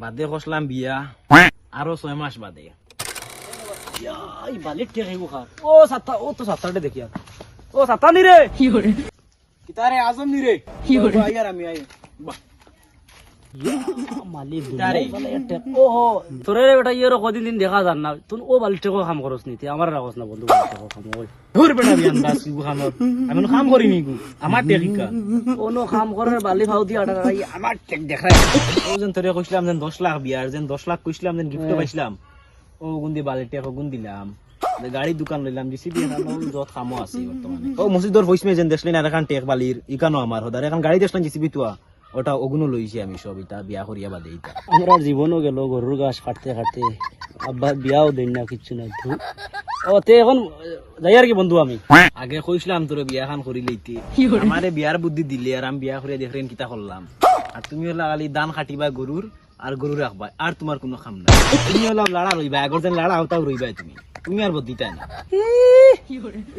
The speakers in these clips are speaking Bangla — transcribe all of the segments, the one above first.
বাদে কষলাম বিয়া। আরও ছয় মাস বাদে। ও সাতটা ও তো সাতটাতে দেখি আর। ও সাতটা নি কি কিতারে আজম নিরে আইয়ার আমি আই তারে। তোরে বেটা ইয়ের কদিন দিন দেখা যান না। তুই ও বালির কাম করস নি আমার রাখস না বন্ধু বালির কাম কর। ধুর বেটা বিয়ান দাস গু আমি কাম করিনি গু আমার টেকিকা কোনো কাম করে বালি ফাউ দিয়ে আটা রাখি আমার টেক দেখাই। ও যেন তোরে কইছিলাম যেন দশ লাখ বিয়ার যেন দশ লাখ কইছিলাম যেন গিফট পাইছিলাম। ও গুন্দি বালি টেক গুন দিলাম। গাড়ির দোকান লইলাম জিসিবি যত কামো আছে বর্তমানে। ও মসজিদর ভইসমে যেন দেখলি না এখন টেক বালির ইকানো আমার হদার এখন গাড়ি দেখলাম জিসিবি তোয়া। ওটা ওগুনো লইছি আমি সব এটা বিয়া করিয়া বাদে এটা আমরা জীবনও গেল গরুর গাছ কাটতে কাটতে। আব্বা বিয়াও দেন না কিচ্ছু না ধু। ও তে এখন যাই আর কি বন্ধু আমি। আগে কইছিলাম তোর বিয়া খান করি লইতে। আমারে বিয়ার বুদ্ধি দিলে আর আমি বিয়া করিয়া দেখলেন কিতা করলাম। আর তুমি হলো আলি দান খাটিবা গরুর আর গরু রাখবা আর তোমার কোনো খাম না তুমি হলা লাড়া রইবা আগর যেন লাড়া হতাও রইবা তুমি। তুমি আর বুদ্ধিটা না?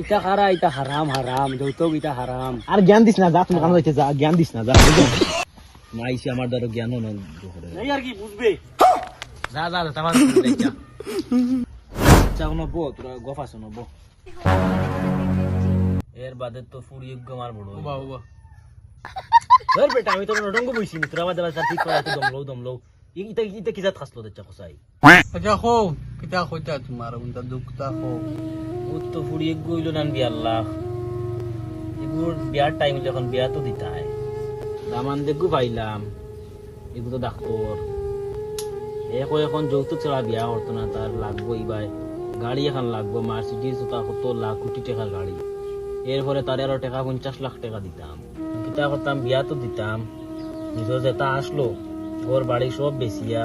ইটা খারা ইটা হারাম হারাম যৌতুক ইটা হারাম। আর জ্ঞান দিস না যা তুমি কাম যাইতে যা জ্ঞান দিস না যা মাইছি আমার দ্বারা জ্ঞানও না যাই আর কি বুঝবে? যা যা যা তামার চা নব তোরা গফা শোনব এর বাদে তো ফুড়ি আমার বড় বাবা ধর বেটা আমি তো নডঙ্গ বইছি তোরা বাদে বাদে ঠিক করা তো দমলো দমলো। ইটা ইটা কিজাত খাসলো দেখছা কসাই? আচ্ছা খো কিতা কইতা তোমার উনটা দুঃখটা খো ও তো ফুড়ি গইল না বি আল্লাহ। এগুলোর বিয়ার টাইম যখন বিয়া তো দিতে হয় দামান দেখু পাইলাম এগুলো তো ডাক্তর এখন এখন যৌতুক ছাড়া বিয়া হতো না তার লাগবো ইবাই গাড়ি এখন লাগবো মার্সিডিজ তা কত লাখ কোটি টাকার গাড়ি। এরপরে তার আরও টাকা পঞ্চাশ লাখ টাকা দিতাম কিতা করতাম বিয়া তো দিতাম। নিজের যেটা আসলো ওর বাড়ি সব বেশিয়া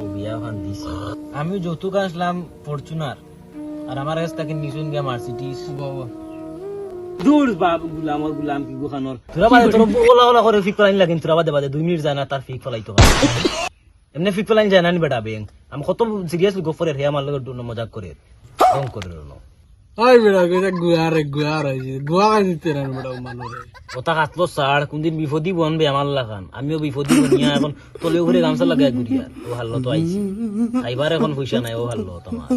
ও বিয়া ওখান দিছি। আমিও যৌতুক আসলাম ফরচুনার আর আমার কাছে তাকে নিশুন গিয়া মার্সিডিজ বাবা দূর বাপ গুলাম গুলাম কি গুখানোর তোরা বাদে তোর ওলা ওলা করে ফিক ফেলাইন লাগিন তোরা বাদে বাদে দুই মিনিট যায় না তার ফিক ফেলাইতো এমনি ফিক ফেলাইন যায় না বেটা বেং। আমি কত সিরিয়াসলি গোফরের হে আমার লগে মজাক করে রং করে আই বেড়া কেটা গুয়া রে গুয়া রে গুয়া কাজ দিতে না বেড়া মানুরে ওটা কাটলো সার কোনদিন বিপদি বনবে আমার লাগান। আমিও বিপদি বনিয়া এখন তলে ঘুরে গামছা লাগাই ঘুরিয়া ও হাল্লো তো আইছি। খাইবার এখন পয়সা নাই ও হাল্লো তোমার।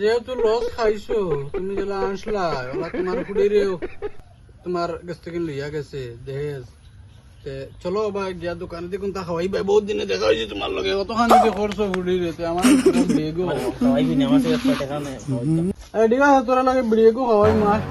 যেহেতু লস খাইছো তুমি যেলা আনছলা ওলা তোমার কুড়িরে তোমার কাছ থেকে লইয়া গেছে দেহেজ। চলো বা গিয়া দোকানে দেখুন তা খাওয়াই ভাই বহুত দিনে দেখা হয়েছে তোমার লগে। কতখান যদি খরচ ঘুরি রেতে আমার বেগো খাওয়াইবি না আমার কাছে টাকা নেই। ঠিক আছে তোরা লাগে বিড়িয়ে খাওয়াই মাছ